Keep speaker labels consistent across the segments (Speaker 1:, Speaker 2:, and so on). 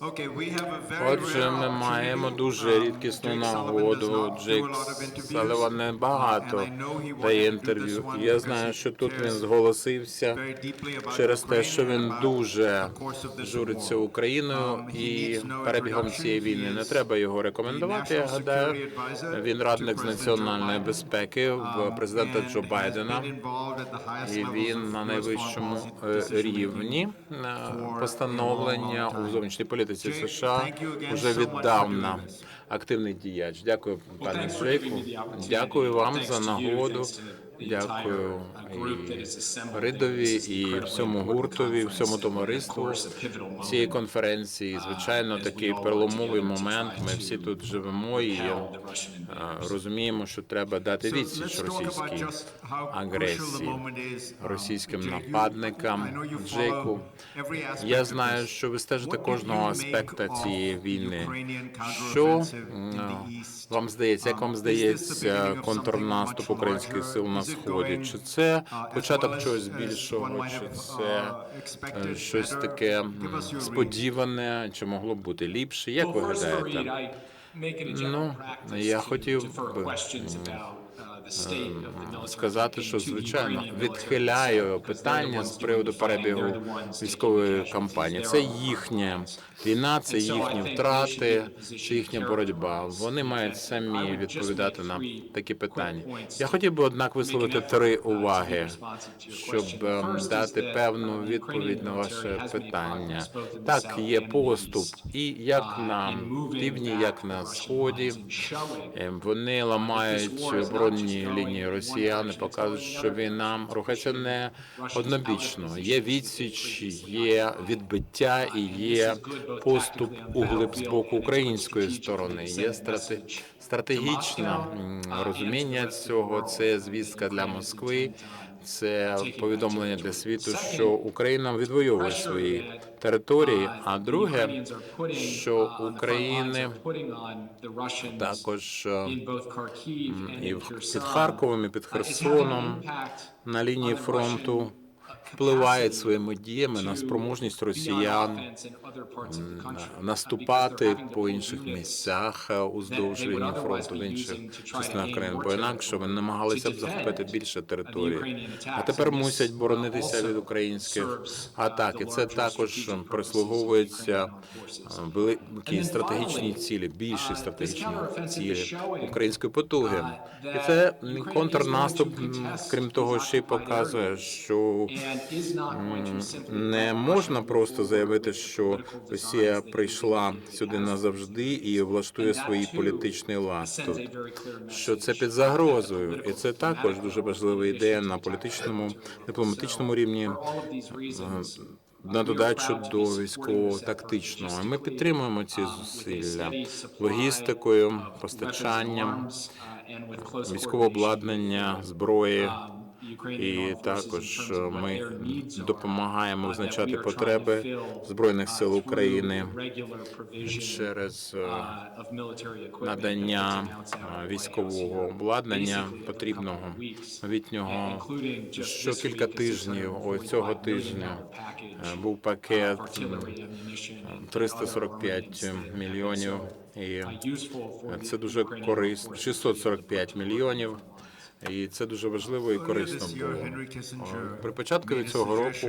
Speaker 1: Отже, ми маємо дуже рідкісну нагоду. Джейк Салливан не багато дає інтерв'ю. Я знаю, що тут він зголосився через те, що він дуже журиться Україною і перебігом цієї війни. Не треба його рекомендувати. Я гадаю, він радник з національної безпеки в президента Джо Байдена. І він на найвищому е, рівні е, постановлення у зовнішній політиці США вже віддавна активний діяч. Дякую, пане Джейку. Дякую вам за нагоду. Дякую і Ридові, і всьому гуртові, всьому товариству цієї конференції. Звичайно, такий переломовий момент. Ми всі тут живемо і е, розуміємо, що треба дати відсіч російській агресії, російським нападникам. Джейку, я знаю, що ви стежите кожного аспекта цієї війни. Що м, вам здається, як вам здається контрнаступ українських сил на сході? Чи це початок чогось більшого, чи це е, щось таке сподіване, чи могло б бути ліпше? Як ви гадаєте?
Speaker 2: Ну, я хотів би
Speaker 1: сказати, що звичайно відхиляю питання з приводу перебігу військової кампанії. Це їхня війна, це їхні втрати, це їхня боротьба. Вони мають самі відповідати на такі питання. Я хотів би однак висловити три уваги, щоб ем, дати певну відповідь на ваше питання. Так, є поступ, і як на півдні, як на сході. Ем, Вони ламають оборонні лінії росіяни, показують, що війна рухається не однобічно. Є відсіч, є відбиття і є поступ у глиб з боку української сторони. Є страте- стратегічне розуміння цього. Це звістка для Москви. Це повідомлення для світу, що Україна відвоює свої території. А друге, що України також і під Харковом, і під Херсоном на лінії фронту впливають своїми діями на спроможність росіян наступати по інших місцях е, уздовж лінії фронту в інших частинах країн, бо інакше вони намагалися б захопити більше території. А тепер мусять боронитися від українських атак. І це також прислуговується е, великій стратегічній цілі, більші стратегічні цілі української потуги. І це контрнаступ, крім того, ще й показує, що не можна просто заявити, що Росія прийшла сюди назавжди і влаштує свій політичний лад тут. Що це під загрозою, і це також дуже важлива ідея на політичному дипломатичному рівні. На додачу до військово-тактичного, ми підтримуємо ці зусилля логістикою, постачанням, військового обладнання, зброї. І також е, ми допомагаємо визначати потреби збройних сил України через е, надання е, військового обладнання потрібного новітнього. Що кілька тижнів, ось цього тижня, був пакет м, 345 мільйонів, і це дуже корисно. 645 мільйонів. І це дуже важливо і корисно було. О, При початку цього року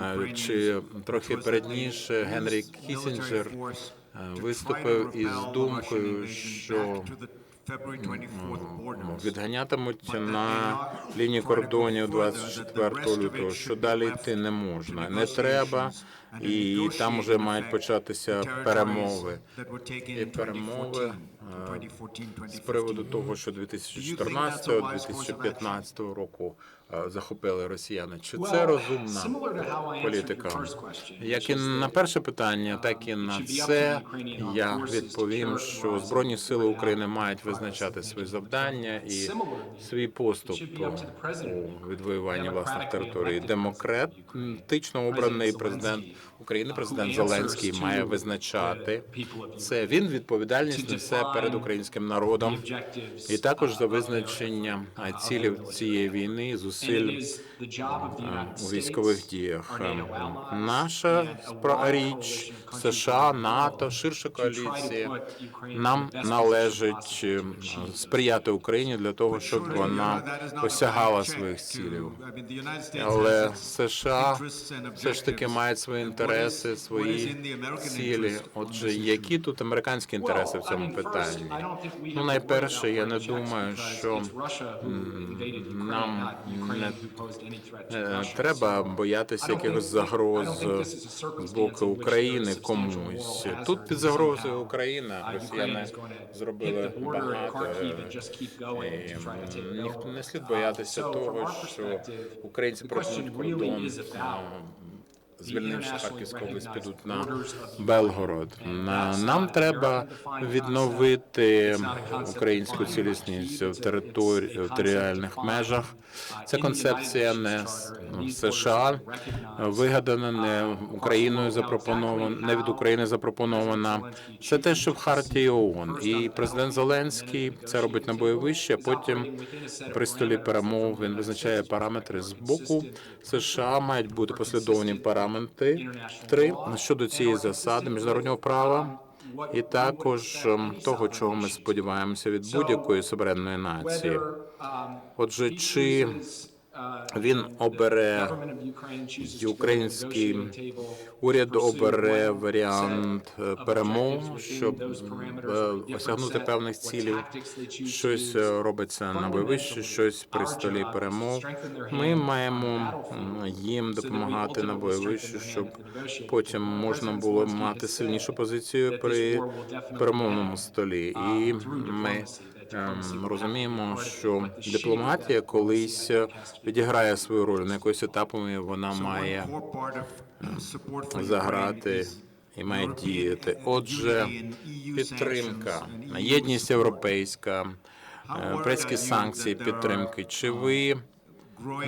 Speaker 1: е, чи трохи передніше Генрі Кісінджер е, виступив із думкою, що м, відганятимуть на лінії кордонів 24 лютого, що далі йти не можна, не треба, і там вже мають початися перемови. І перемови е, з приводу того, що 2014-2015 року захопили росіяни. Чи це розумна політика? Як і на перше питання, так і на це я відповім, що збройні сили України мають визначати свої завдання і свій поступ у відвоюванні власних територій. Демократично обраний президент України президент Зеленський має визначати це. Він відповідальність несе перед українським народом і також за визначення цілів цієї війни і зусиль е, у військових діях. Е, Наша річ США, НАТО, ширша коаліція. Нам належить е, сприяти Україні для того, щоб вона осягала своїх цілів. Але США все ж таки мають свої інтереси, свої цілі. Отже, які тут американські інтереси в цьому питанні? Ну, найперше, я не думаю, що нам не е, треба боятися якихось загроз з боку України комусь. Тут під загрозою Україна росіяни зробили багато. е, і, ніхто не слід боятися того, що українці пройдуть кордон, звільнивши Харківську область, підуть на Белгород. Нам треба відновити українську цілісність в території в територіальних межах. Ця концепція не ну, США вигадана, не Україною запропонована, не від України запропонована. Це те, що в хартії ООН. І президент Зеленський це робить на бойовищі, а потім при столі перемов він визначає параметри з боку США. Мають бути послідовні параметри три щодо цієї засади міжнародного права. І також ем, того, чого ми сподіваємося від будь-якої суверенної нації. Отже, чи він обере український уряд обере варіант е, перемов, щоб е, осягнути певних цілів. Щось е, робиться на бойовищі, щось при столі перемов. Ми маємо їм допомагати на бойовищі, щоб потім можна було мати сильнішу позицію при перемовному столі. І ми ем, розуміємо, що дипломатія колись відіграє свою роль на якось етапами. Вона має заграти і має діяти. Отже, підтримка, єдність європейська, е, турецькі санкції, підтримки. Чи ви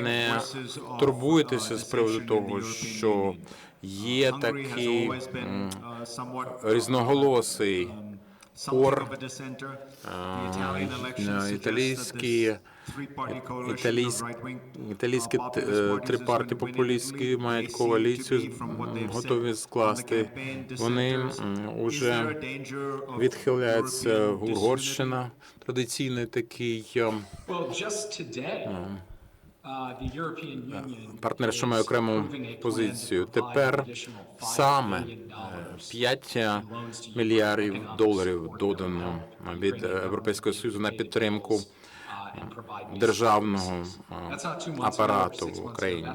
Speaker 1: не турбуєтеся з приводу того, що є такий різноголосий хор, італійські італійські, італійські три партії популістські мають коаліцію, готові скласти. Вони м, уже відхиляються Угорщина, традиційний такий е, партнер, що має окрему позицію. Тепер саме 5 мільярдів доларів додано від Європейського союзу на підтримку державного апарату в Україні.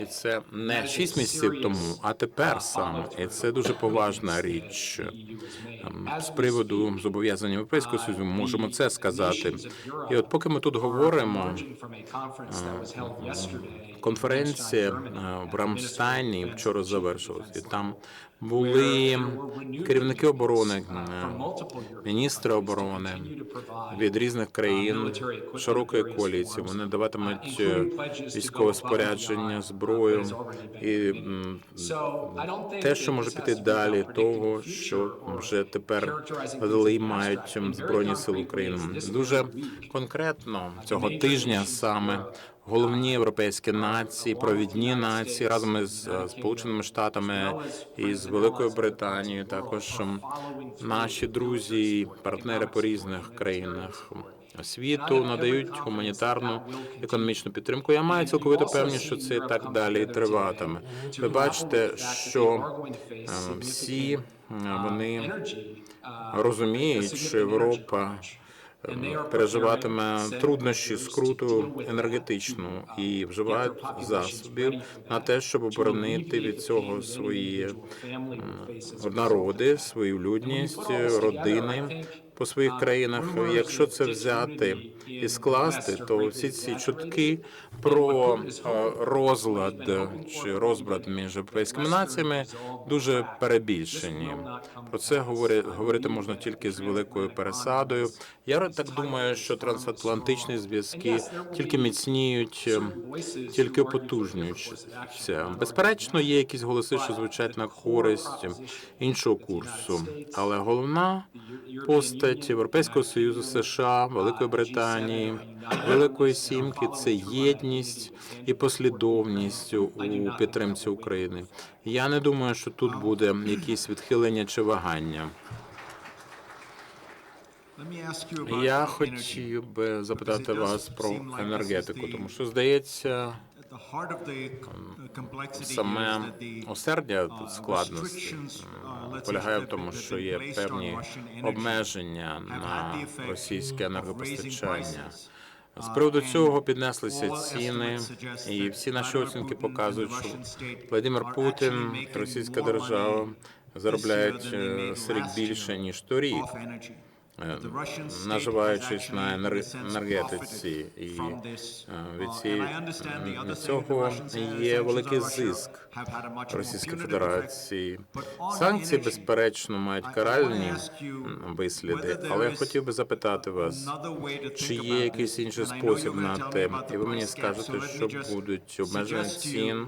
Speaker 1: І це не 6 місяців тому, а тепер саме. І це дуже поважна річ. Ем, З приводу зобов'язань Європейського Союзу можемо це сказати. І от поки ми тут говоримо, конференція е, в Рамштайні вчора завершилась, і там були керівники оборони, е, міністри оборони від різних країн широкої коаліції. Вони даватимуть е, військове спорядження, зброю і те, що може піти далі, того, що вже тепер дали мають збройні сили України. Дуже конкретно цього тижня саме. Головні європейські нації, провідні нації разом із е, Сполученими Штатами і з Великою Британією, також наші друзі, і партнери по різних країнах світу надають гуманітарну економічну підтримку. Я маю цілковито певність, що це так далі і триватиме. Ви бачите, що е, всі е, вони розуміють, що Європа е, переживатиме труднощі скруту енергетичну і вживають засобів на те, щоб оборонити від цього свої народи, свою людність, родини. По своїх країнах. Якщо це взяти і скласти, то всі ці чутки про е, розлад чи розбрат між європейськими націями дуже перебільшені. Про це говори- говорити можна тільки з великою пересадою. Я так думаю, що трансатлантичні зв'язки тільки міцніють, е, тільки потужнюються. Безперечно, є якісь голоси, що звучать на користь іншого курсу, але головна постать Європейського союзу, США, Великої Британії, Великої Сімки це єдність і послідовність у підтримці України. Я не думаю, що тут буде якісь відхилення чи вагання. Я хотів би запитати вас про енергетику, тому що здається, саме осердя тут складності полягає в тому, що є певні обмеження на російське енергопостачання. З приводу цього піднеслися ціни, і всі наші оцінки показують, що Владимир Путін, російська держава, заробляють е, срік більше ніж торік, наживаючись на енергетиці, і е, від цієї від цього є великий зиск Російської Федерації. Санкції, безперечно, мають каральні висліди, але я хотів би запитати вас, чи є якийсь інший спосіб на те, і ви мені скажете, що будуть обмеження цін.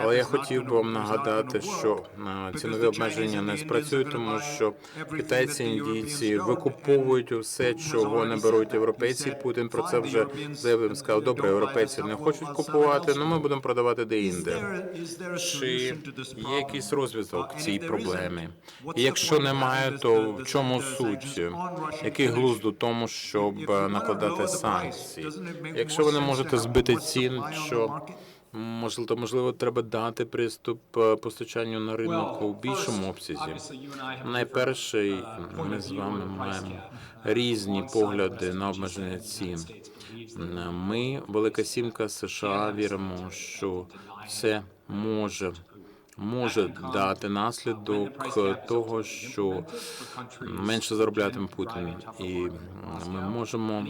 Speaker 1: Але я хотів би вам нагадати, що е, цінові обмеження не спрацюють, тому що китайці, індійці викуповують усе, чого не беруть європейці. Путін про це вже заявив. Сказав, добре, європейці не хочуть купувати, але ми будемо продавати де-інде. Чи є якийсь розвиток цій проблемі? І якщо немає, то в чому суть? Який глузд у тому, щоб накладати санкції? Якщо ви не можете збити цін, що можливо, можливо, треба дати приступ е, постачанню на ринок у більшому обсязі. Найперше, ми з вами маємо різні погляди на обмеження цін. Ми, Велика Сімка США, віримо, що це може. Може дати наслідок того, що менше зароблятиме Путін, і ми можемо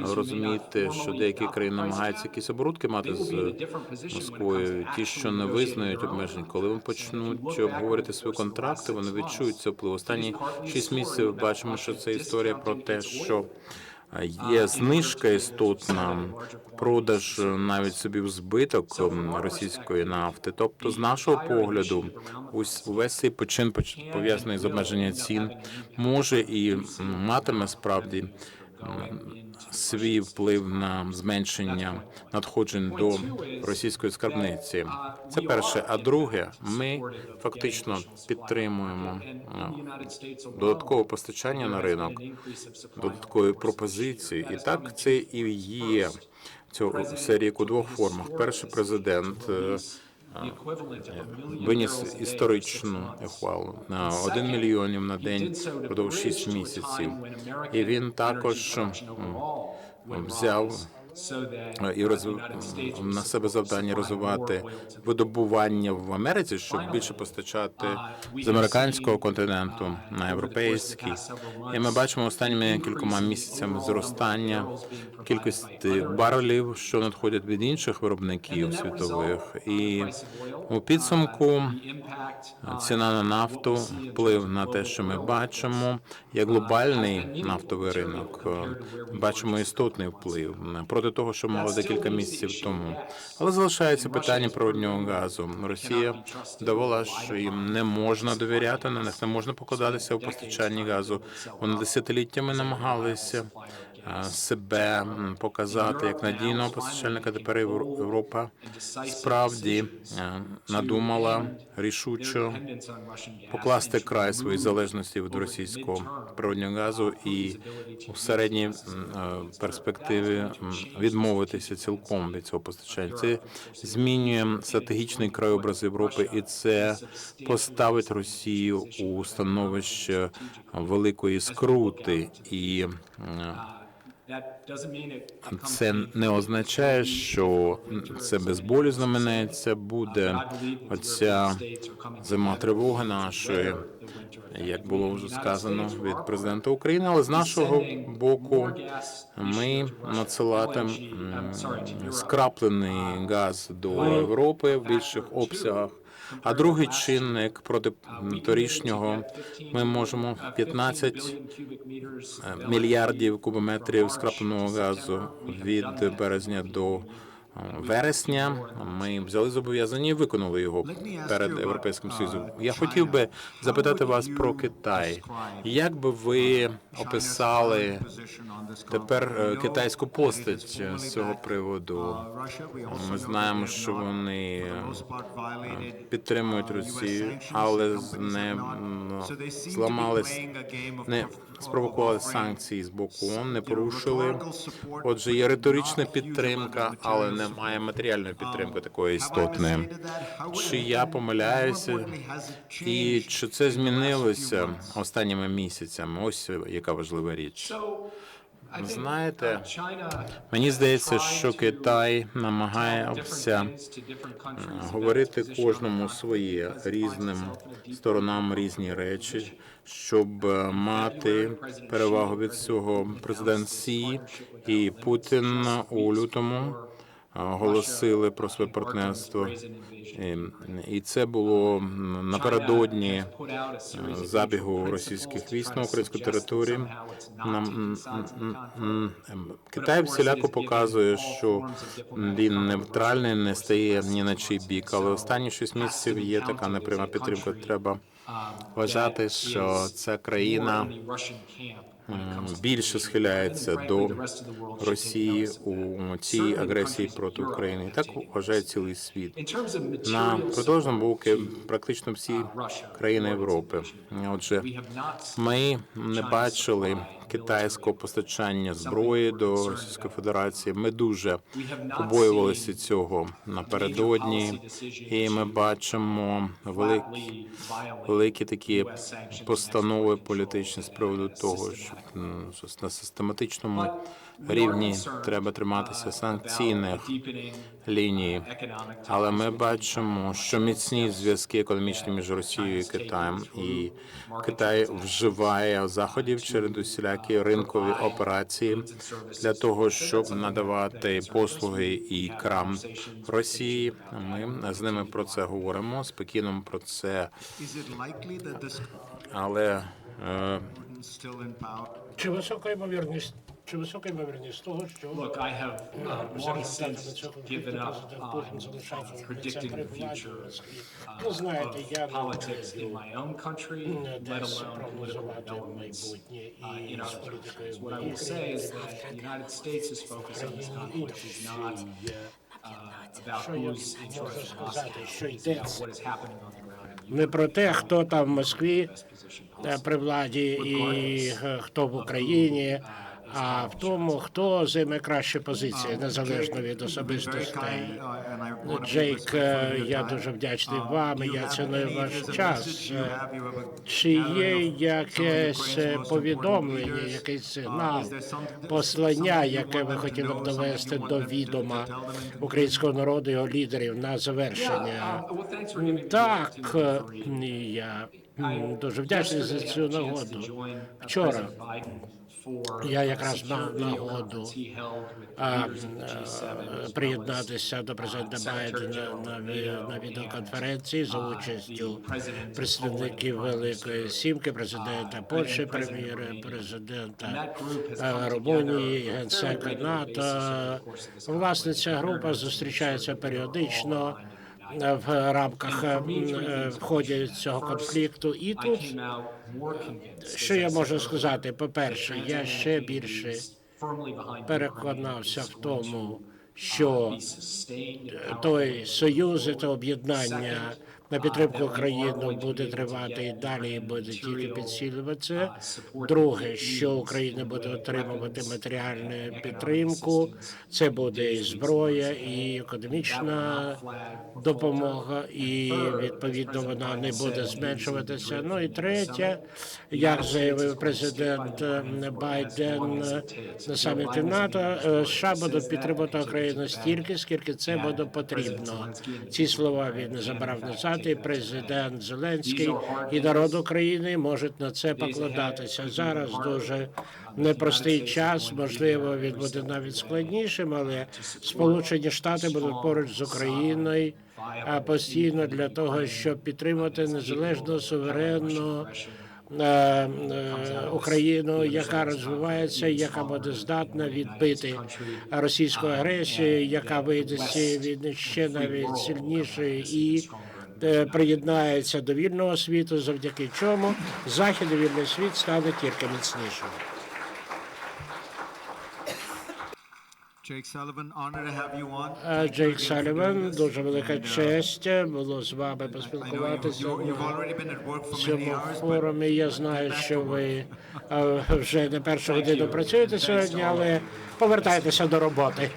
Speaker 1: розуміти, що деякі країни намагаються якісь оборудки мати з Москвою. Ті, що не визнають обмежень, коли вони почнуть обговорити свої контракти, вони відчують цей вплив. Останні шість місяців бачимо, що це історія про те, що є знижка істотна, продаж навіть собі в збиток російської нафти. Тобто, з нашого погляду, ось увесь цей почин поч- пов'язаний з обмеження цін може і матиме справді свій вплив на зменшення надходжень до російської скарбниці. Це перше. А друге, ми фактично підтримуємо е, додаткове постачання на ринок, додаткові пропозиції. І так це і є цього серії у двох формах. Перший президент е, виніс історичну ухвалу на 1 мільйонів на день впродовж 6 місяців. І він також взяв е, і розвив на себе завдання розвивати видобування в Америці, щоб більше постачати з американського континенту на європейський. І ми бачимо останніми кількома місяцями зростання кількості барелів, що надходять від інших виробників світових, і у підсумку ціна на нафту, вплив на те, що ми бачимо, як глобальний нафтовий ринок. Бачимо істотний вплив проти того, що мало декілька місяців тому. Але залишається питання природнього газу. Росія довела, що їм не можна довіряти, на них не можна покладатися у постачанні газу. Вони десятиліттями намагалися себе показати як надійного постачальника. Тепер Євро- Європа справді е, надумала рішучо покласти край своїй залежності від російського природнього газу і у середній е, перспективі відмовитися цілком від цього постачання. Це змінює стратегічний краєобраз Європи, і це поставить Росію у становище великої скрути і. Це не означає, що це безболізно минеться. Буде оця зима тривоги нашої, як було вже сказано від президента України. Але з нашого боку ми надсилатимемо скраплений газ до Європи в більших обсягах. А другий чинник проти торішнього ми можемо 15 е, мільярдів кубометрів скрапленого газу від березня до вересня. Ми взяли зобов'язання і виконали його перед європейським союзом. Я хотів би запитати вас про Китай. Як би ви описали тепер е, китайську постать з цього приводу? Ми знаємо, що вони е, підтримують Росію, але не м, зламали не спровокували санкції з боку не порушили. Отже, є риторична підтримка, але немає матеріальної підтримки такої істотної. Чи я помиляюся, і чи це змінилося останніми місяцями? Ось яка важлива річ. Знаєте, мені здається, що Китай намагається говорити кожному своє різним сторонам різні речі, щоб е, мати перевагу від цього президент Сі і Путін у лютому оголосили про своє партнерство. І, це було напередодні е, забігу російських військ на українську територію. Нам Китай всіляко показує, що він невтральний, не стає ні на чий бік. Але останні шість місяців є така непряма підтримка. Треба вважати, що ця країна більше схиляється до Росії у цій агресії проти України. І так вважає цілий світ. На протилежному боку практично всі країни Європи. Отже, ми не бачили китайського постачання зброї до Російської Федерації. Ми дуже побоювалися цього напередодні, і ми бачимо великі, великі такі постанови політичні з приводу того, що на систематичному рівні треба триматися санкційних ліній. Але ми бачимо, що міцні зв'язки економічні між Росією і Китаєм, і Китай вживає заходів через усілякі ринкові операції для того, щоб надавати послуги і крам Росії. Ми з ними про це говоримо спокійно про це, але е?
Speaker 3: Чи висока ймовірність, чи висока ймовірність того, що
Speaker 2: Look, I have uh, long since given up on uh, predicting the future uh,
Speaker 3: Ну,
Speaker 2: of politics in my own country, let alone political developments uh, in other countries. What I will say is that the United States' focus on this conflict is not uh, about who's in charge of Moscow. It's about what is happening on the ground
Speaker 3: не про те, хто там в Москві е, при владі і е, хто в Україні, а в тому, хто займе кращі позиції, незалежно від особистостей.
Speaker 4: uh,
Speaker 3: Джейк, е, я дуже вдячний
Speaker 4: Um,
Speaker 3: вам. Я ціную ваш час. Чи є якесь е, повідомлення, якийсь
Speaker 4: Uh,
Speaker 3: сигнал, послання, яке ви хотіли б довести до відома українського народу, його лідерів на завершення?
Speaker 2: Uh,
Speaker 3: Так, е, я дуже вдячний за цю нагоду.
Speaker 2: uh,
Speaker 3: Вчора Я якраз мав нагоду,
Speaker 2: conference he held with
Speaker 3: а,
Speaker 2: leaders of the G7, as well as,
Speaker 3: приєднатися до президента
Speaker 2: uh,
Speaker 3: Байдена на, на відеоконференції за
Speaker 2: uh,
Speaker 3: участю представників Великої Сімки, президента
Speaker 2: uh,
Speaker 3: Польщі, прем'єра, президента е, Румунії, генсека НАТО. Власне, ця група зустрічається періодично в рамках е, в ході цього конфлікту. І тут що я можу сказати? По-перше,
Speaker 2: that
Speaker 3: я ще більше переконався в тому,
Speaker 2: uh,
Speaker 3: що той союз
Speaker 2: forward.
Speaker 3: об'єднання на підтримку України буде тривати і далі і буде тільки підсилюватися. Друге, що Україна буде отримувати матеріальну підтримку, це буде і зброя, і економічна допомога, і відповідно вона не буде зменшуватися. Ну і третє, як заявив президент Байден на саміті НАТО, е, США будуть підтримувати Україну стільки, скільки це буде потрібно. Ці слова він не забрав назад. І президент Зеленський і народ України можуть на це покладатися. Зараз дуже непростий час. Можливо, він буде навіть складнішим, але Сполучені Штати будуть поруч з Україною постійно для того, щоб підтримати незалежну суверенну. е, е, Україну, яка розвивається, яка буде здатна відбити російську агресію, яка вийде з цієї війни ще навіть сильніше і приєднається до вільного світу, завдяки чому захід і вільний світ стане тільки міцнішим. Е, Джейк Саліван, дуже велика
Speaker 4: uh,
Speaker 3: честь було з вами поспілкуватися. в цьому форумі. Я знаю, що ви е, вже не першу годину працюєте сьогодні, але повертайтеся до роботи.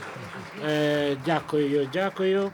Speaker 3: Е, Дякую, дякую.